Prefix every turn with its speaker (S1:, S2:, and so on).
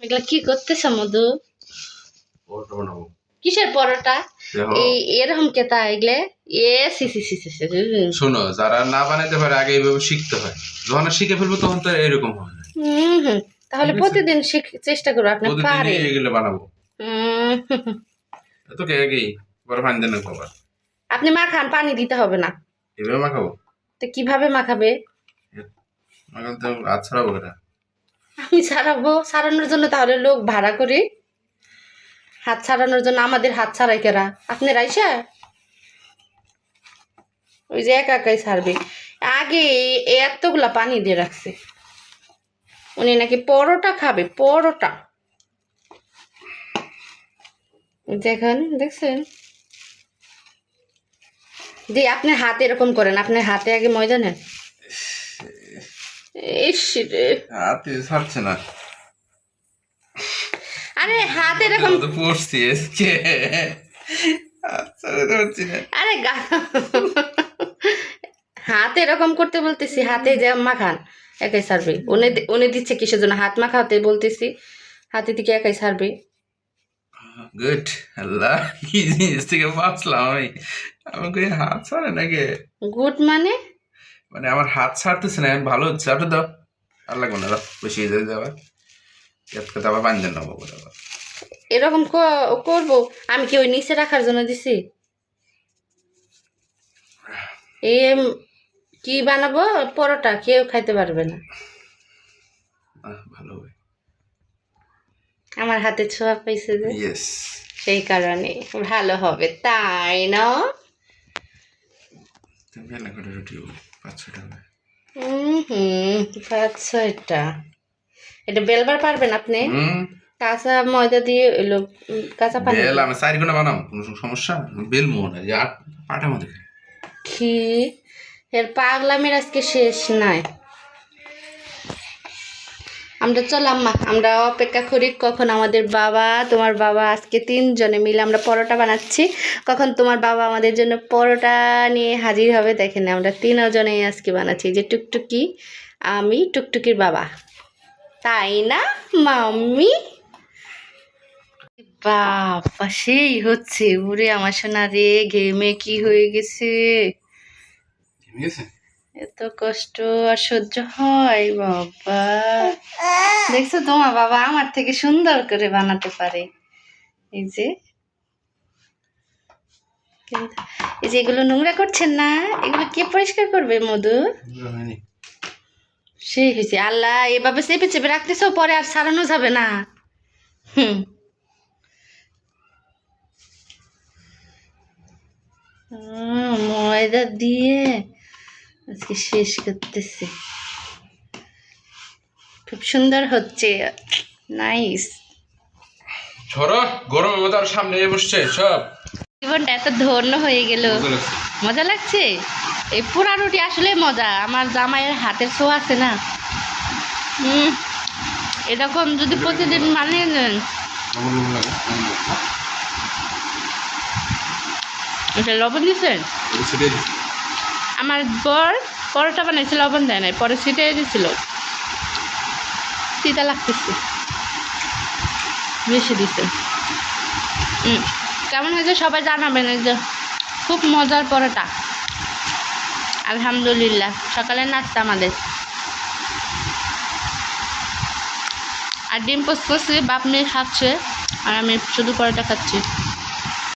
S1: এগুলা কি করতেছ মধু? কিসের পরোটা? এই এরকম কেতা এগুলে? এ সি সি সি সি
S2: শোনো যারা না বানাইতে পারে আগে এইভাবে শিখতে হয়। যখন শিখে ফেলব তখন তো এরকম হবে।
S1: হুম হুম। তাহলে প্রতিদিন শিখ- চেষ্টা করো আপনি পারে
S2: এগুলো বানাবো। এত কে দেন বাবা
S1: আপনি মাখান পানি দিতে হবে না।
S2: এভাবে মাখাবো?
S1: তো কীভাবে মাখাবে?
S2: মাখালে তো হাত ছড়াবো এটা
S1: আমি ছাড়াবো, ছাড়ানোর জন্য তাহলে লোক ভাড়া করি। হাত ছাড়ানোর জন্য আমাদের হাত ছাড়াই কেরা? আপনি রাইসা ওই যে একা একাই ছাড়বে। আগে এতগুলা পানি দিয়ে রাখছে। উনি নাকি পরোটা খাবে, পরোটা। দেখেন, দেখছেন? দি আপনি হাতে এরকম করেন আপনার হাতে আগে ময়দা নেন। রে।
S2: হাতে ছাড়ছে না।
S1: আরে হাতে এরকম
S2: তো পড়ছি হাত ছাড়াতে পারছি না।
S1: আরে গা হাতে এরকম করতে বলতেছি হাতে যে মাখান একাই সারবে উনি উনি দিচ্ছে কিসের জন্য? হাত মাখাতে বলতেছি হাতে থেকে একাই সারবে
S2: গুড আল্লাহ কি জিনিস থেকে বাঁচলাম আমি। আমাকে হাত ছাড়ে নাকি?
S1: গুড মানে?
S2: মানে আমার হাত ছাড়তেছে না ভালো হচ্ছে। আপনি দাও। আর লাগবে না দাও। যাবে আবার। ইয়াদ কথা আবার দেন নেব আবার।
S1: এরকম ক- করব? আমি কি ওই নিচে রাখার জন্য দিছি? এই কি বানাবো? পরোটা কেউ খাইতে পারবে না।
S2: ভালো হবে।
S1: আমার হাতে ছোঁয়া পাইছে যে। সেই কারণে ভালো হবে তাই না?
S2: তুমি এলা করে রুটি
S1: হুম ছয়টা এটা? বেলবার পারবেন আপনি?
S2: হুম।
S1: কাঁচা ময়দা দিয়ে এলো কাঁচা পানি
S2: বেল আমি চারি গুণা বানাও কোনো সমস্যা? বেল মোহন যে আট মধ্যে
S1: কি? এর পাগলামের আজকে শেষ নাই। আমরা চল, আম্মা, আমরা অপেক্ষা করি কখন আমাদের বাবা, তোমার বাবা আজকে তিনজনে মিলে আমরা পরোটা বানাচ্ছি। কখন তোমার বাবা আমাদের জন্য পরোটা নিয়ে হাজির হবে দেখেন, আমরা তিনজনেই আজকে বানাচ্ছি যে টুকটুকি, আমি টুকটুকির বাবা। তাই না, মাম্মি? বাবা, সেই হচ্ছে উরে আমার সোনা রে, ঘেমে কি হয়ে গেছে? এত কষ্ট আর সহ্য হয় বাবা। দেখছ তোমার বাবা আমার থেকে সুন্দর করে বানাতে পারে। এই যে। এই যে এগুলো নোংরা করছেন না? এগুলো কে পরিষ্কার করবে মধু? সেই হয়েছে। আল্লাহ এভাবে চেপে চেপে রাখতেছ পরে আর সারানো যাবে না। হুম। ময়দা দিয়ে আজকে শেষ করতেছি। খুব সুন্দর হচ্ছে। নাইস।
S2: ছড়ো গরমের মতো আর সামনে বসছে সব।
S1: জীবনটা এত ধন্য হয়ে গেল।
S2: মজা লাগছে।
S1: এই পোড়া রুটি আসলে মজা। আমার জামাইয়ের হাতের ছো আছে না। এরকম যদি প্রতিদিন মানে নেন। এটা লবণ দিয়েছেন?
S2: এগুলো ছিটিয়ে দিচ্ছি।
S1: আমার বর পরোটা বানাইছে, লবণ দেয় নাই, পরে ছিটিয়ে দিয়েছিল তিতা লাগতেছে। বেশি দিছে। কেমন হয়েছে সবাই জানাবেন, এই যে খুব মজার পরোটা। আলহামদুলিল্লাহ, সকালে নাস্তা আমাদের। আর ডিম পোস্ট করছি, বাপ মেয়ে খাচ্ছে, আর আমি শুধু পরোটা খাচ্ছি।